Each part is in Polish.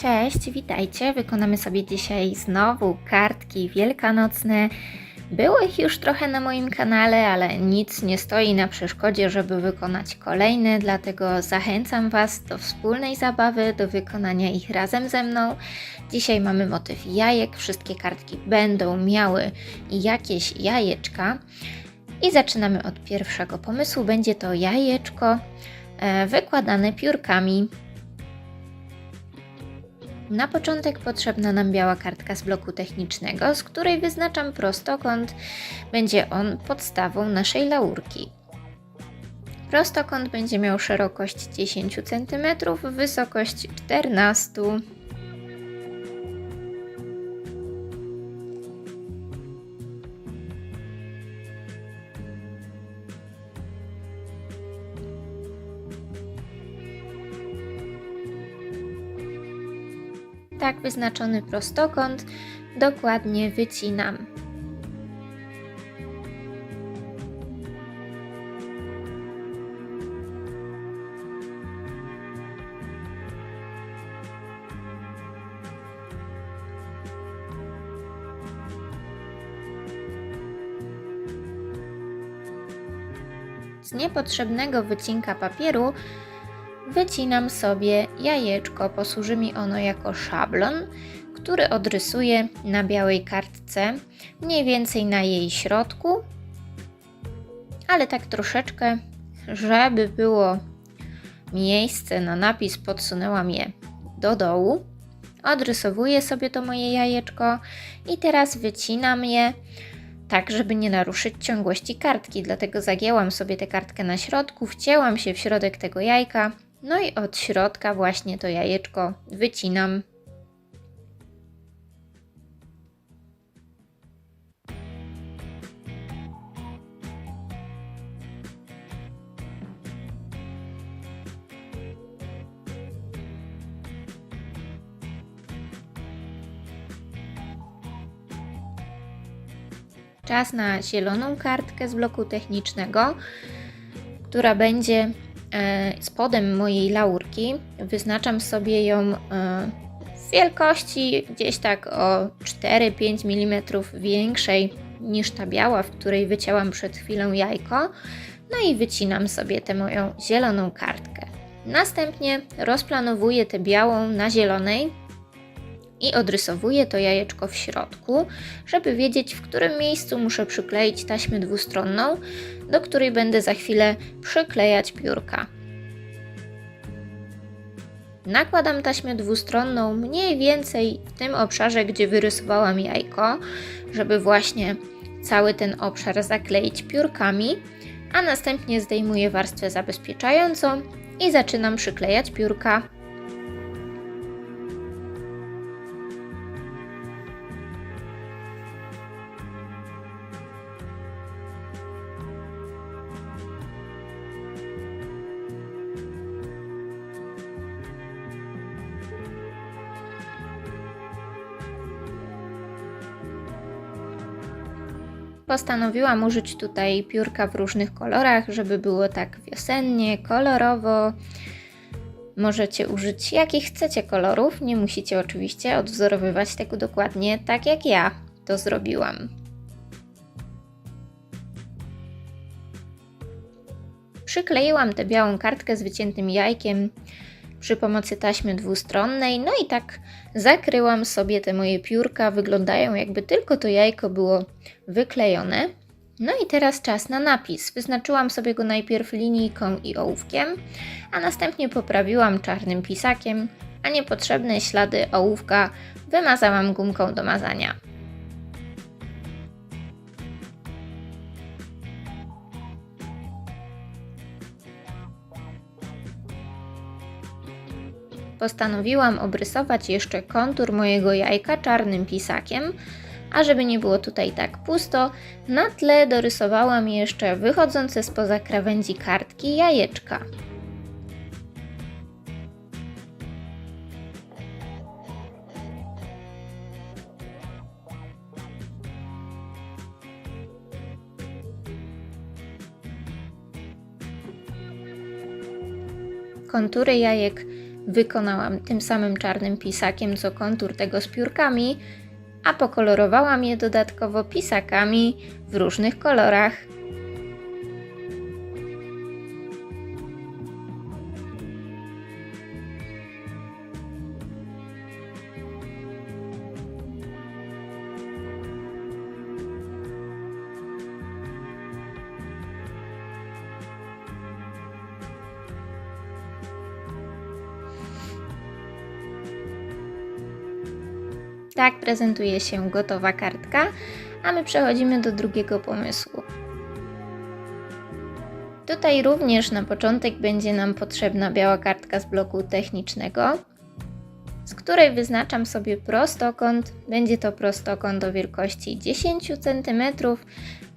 Cześć, witajcie. Wykonamy sobie dzisiaj znowu kartki wielkanocne. Było ich już trochę na moim kanale, ale nic nie stoi na przeszkodzie, żeby wykonać kolejne, dlatego zachęcam Was do wspólnej zabawy, do wykonania ich razem ze mną. Dzisiaj mamy motyw jajek, wszystkie kartki będą miały jakieś jajeczka. I zaczynamy od pierwszego pomysłu. Będzie to jajeczko e, wykładane piórkami. Na początek potrzebna nam biała kartka z bloku technicznego, z której wyznaczam prostokąt. Będzie on podstawą naszej laurki. Prostokąt będzie miał szerokość 10 cm, wysokość 14 cm. Tak wyznaczony prostokąt dokładnie wycinam. Z niepotrzebnego wycinka papieru wycinam sobie jajeczko. Posłuży mi ono jako szablon, który odrysuję na białej kartce, mniej więcej na jej środku, ale tak troszeczkę, żeby było miejsce na napis, podsunęłam je do dołu. Odrysowuję sobie to moje jajeczko i teraz wycinam je tak, żeby nie naruszyć ciągłości kartki. Dlatego zagięłam sobie tę kartkę na środku, wcięłam się w środek tego jajka no i od środka właśnie to jajeczko wycinam. Czas na zieloną kartkę z bloku technicznego, która będzie spodem mojej laurki. Wyznaczam sobie ją e, w wielkości gdzieś tak o 4-5 mm większej niż ta biała, w której wycięłam przed chwilą jajko. No i wycinam sobie tę moją zieloną kartkę. Następnie rozplanowuję tę białą na zielonej i odrysowuję to jajeczko w środku, żeby wiedzieć, w którym miejscu muszę przykleić taśmę dwustronną, do której będę za chwilę przyklejać piórka. Nakładam taśmę dwustronną mniej więcej w tym obszarze, gdzie wyrysowałam jajko, żeby właśnie cały ten obszar zakleić piórkami, a następnie zdejmuję warstwę zabezpieczającą i zaczynam przyklejać piórka Postanowiłam użyć tutaj piórka w różnych kolorach, żeby było tak wiosennie, kolorowo. Możecie użyć jakich chcecie kolorów, nie musicie oczywiście odwzorowywać tego dokładnie tak jak ja to zrobiłam. Przykleiłam tę białą kartkę z wyciętym jajkiem przy pomocy taśmy dwustronnej. No i tak zakryłam sobie te moje piórka. Wyglądają jakby tylko to jajko było wyklejone. No i teraz czas na napis. Wyznaczyłam sobie go najpierw linijką i ołówkiem, a następnie poprawiłam czarnym pisakiem, a niepotrzebne ślady ołówka wymazałam gumką do mazania. Postanowiłam obrysować jeszcze kontur mojego jajka czarnym pisakiem, a żeby nie było tutaj tak pusto, na tle dorysowałam jeszcze wychodzące spoza krawędzi kartki jajeczka. Kontury jajek wykonałam tym samym czarnym pisakiem co kontur tego z piórkami, a pokolorowałam je dodatkowo pisakami w różnych kolorach. Tak prezentuje się gotowa kartka, a my przechodzimy do drugiego pomysłu. Tutaj również na początek będzie nam potrzebna biała kartka z bloku technicznego, z której wyznaczam sobie prostokąt. Będzie to prostokąt o wielkości 10 cm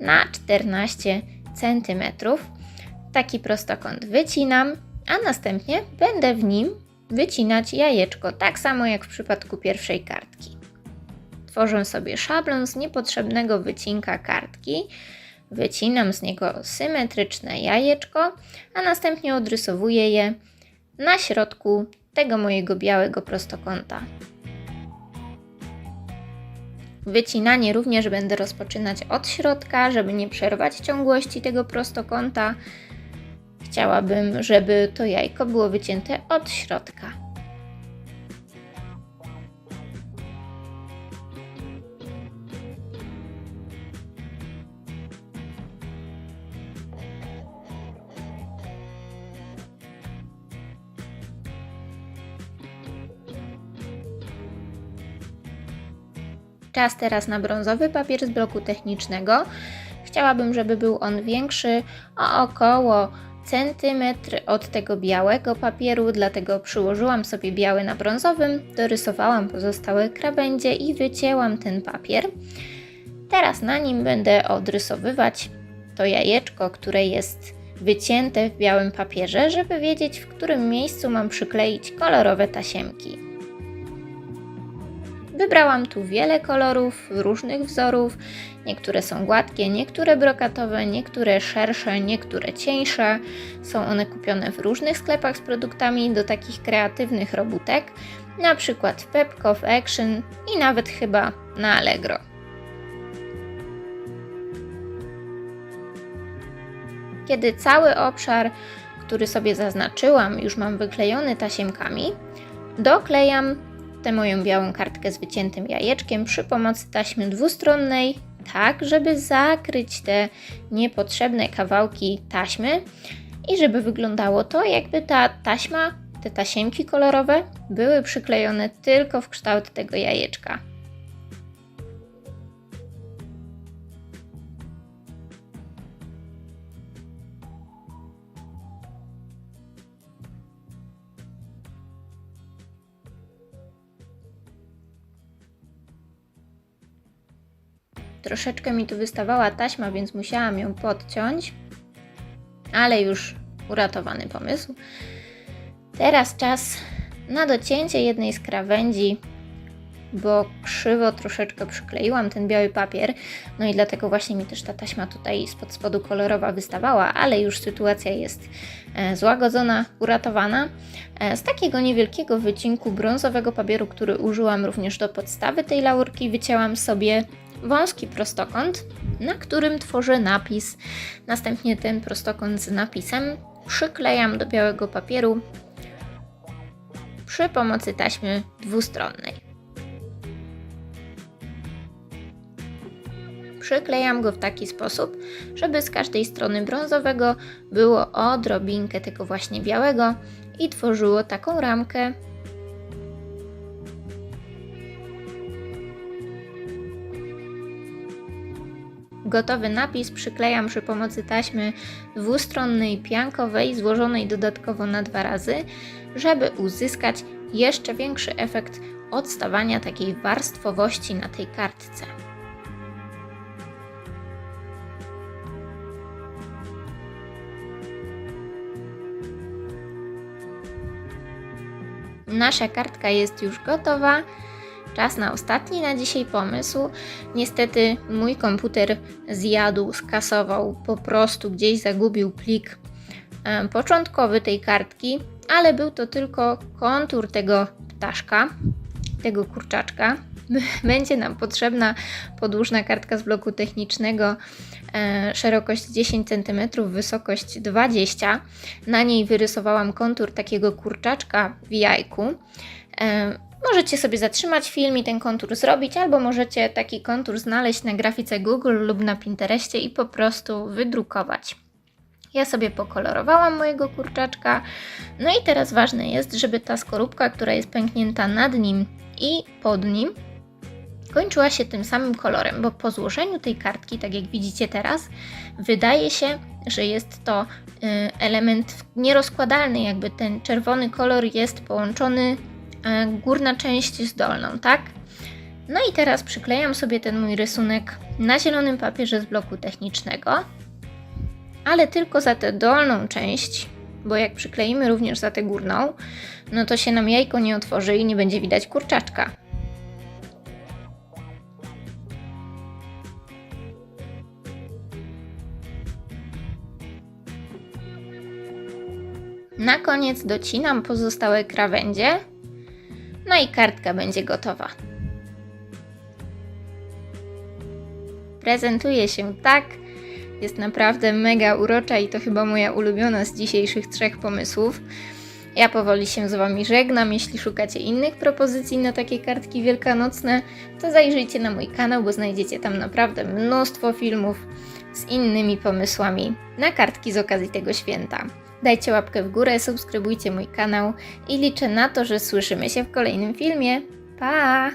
na 14 cm. Taki prostokąt wycinam, a następnie będę w nim wycinać jajeczko, tak samo jak w przypadku pierwszej kartki. Tworzę sobie szablon z niepotrzebnego wycinka kartki, wycinam z niego symetryczne jajeczko, a następnie odrysowuję je na środku tego mojego białego prostokąta. Wycinanie również będę rozpoczynać od środka, żeby nie przerwać ciągłości tego prostokąta. Chciałabym, żeby to jajko było wycięte od środka. Czas teraz na brązowy papier z bloku technicznego. Chciałabym, żeby był on większy o około centymetr od tego białego papieru, dlatego przyłożyłam sobie biały na brązowym, dorysowałam pozostałe krawędzie i wycięłam ten papier. Teraz na nim będę odrysowywać to jajeczko, które jest wycięte w białym papierze, żeby wiedzieć, w którym miejscu mam przykleić kolorowe tasiemki. Wybrałam tu wiele kolorów, różnych wzorów. Niektóre są gładkie, niektóre brokatowe, niektóre szersze, niektóre cieńsze. Są one kupione w różnych sklepach z produktami do takich kreatywnych robótek, na przykład w Pepco, w Action i nawet chyba na Allegro. Kiedy cały obszar, który sobie zaznaczyłam, już mam wyklejony tasiemkami, doklejam tę moją białą kartkę z wyciętym jajeczkiem przy pomocy taśmy dwustronnej, tak żeby zakryć te niepotrzebne kawałki taśmy i żeby wyglądało to, jakby ta taśma, te tasiemki kolorowe były przyklejone tylko w kształt tego jajeczka. Troszeczkę mi tu wystawała taśma, więc musiałam ją podciąć, ale już uratowany pomysł. Teraz czas na docięcie jednej z krawędzi, bo krzywo troszeczkę przykleiłam ten biały papier, no i dlatego właśnie mi też ta taśma tutaj spod spodu kolorowa wystawała, ale już sytuacja jest e, złagodzona, uratowana. E, z takiego niewielkiego wycinku brązowego papieru, który użyłam również do podstawy tej laurki, wycięłam sobie wąski prostokąt, na którym tworzę napis. Następnie ten prostokąt z napisem przyklejam do białego papieru przy pomocy taśmy dwustronnej. Przyklejam go w taki sposób, żeby z każdej strony brązowego było odrobinkę tego właśnie białego i tworzyło taką ramkę Gotowy napis przyklejam przy pomocy taśmy dwustronnej piankowej złożonej dodatkowo na dwa razy, żeby uzyskać jeszcze większy efekt odstawania takiej warstwowości na tej kartce. Nasza kartka jest już gotowa. Czas na ostatni na dzisiaj pomysł. Niestety mój komputer zjadł, skasował, po prostu gdzieś zagubił plik początkowy tej kartki, ale był to tylko kontur tego ptaszka, tego kurczaczka. Będzie nam potrzebna podłużna kartka z bloku technicznego, szerokość 10 cm, wysokość 20 Na niej wyrysowałam kontur takiego kurczaczka w jajku. Możecie sobie zatrzymać film i ten kontur zrobić, albo możecie taki kontur znaleźć na grafice Google lub na Pinterestie i po prostu wydrukować. Ja sobie pokolorowałam mojego kurczaczka. No i teraz ważne jest, żeby ta skorupka, która jest pęknięta nad nim i pod nim, kończyła się tym samym kolorem, bo po złożeniu tej kartki, tak jak widzicie teraz, wydaje się, że jest to y, element nierozkładalny, jakby ten czerwony kolor jest połączony górna część z dolną, tak? No i teraz przyklejam sobie ten mój rysunek na zielonym papierze z bloku technicznego, ale tylko za tę dolną część, bo jak przykleimy również za tę górną, no to się nam jajko nie otworzy i nie będzie widać kurczaczka. Na koniec docinam pozostałe krawędzie. No i kartka będzie gotowa. Prezentuje się tak. Jest naprawdę mega urocza i to chyba moja ulubiona z dzisiejszych trzech pomysłów. Ja powoli się z Wami żegnam. Jeśli szukacie innych propozycji na takie kartki wielkanocne, to zajrzyjcie na mój kanał, bo znajdziecie tam naprawdę mnóstwo filmów z innymi pomysłami na kartki z okazji tego święta. Dajcie łapkę w górę, subskrybujcie mój kanał i liczę na to, że słyszymy się w kolejnym filmie. Pa!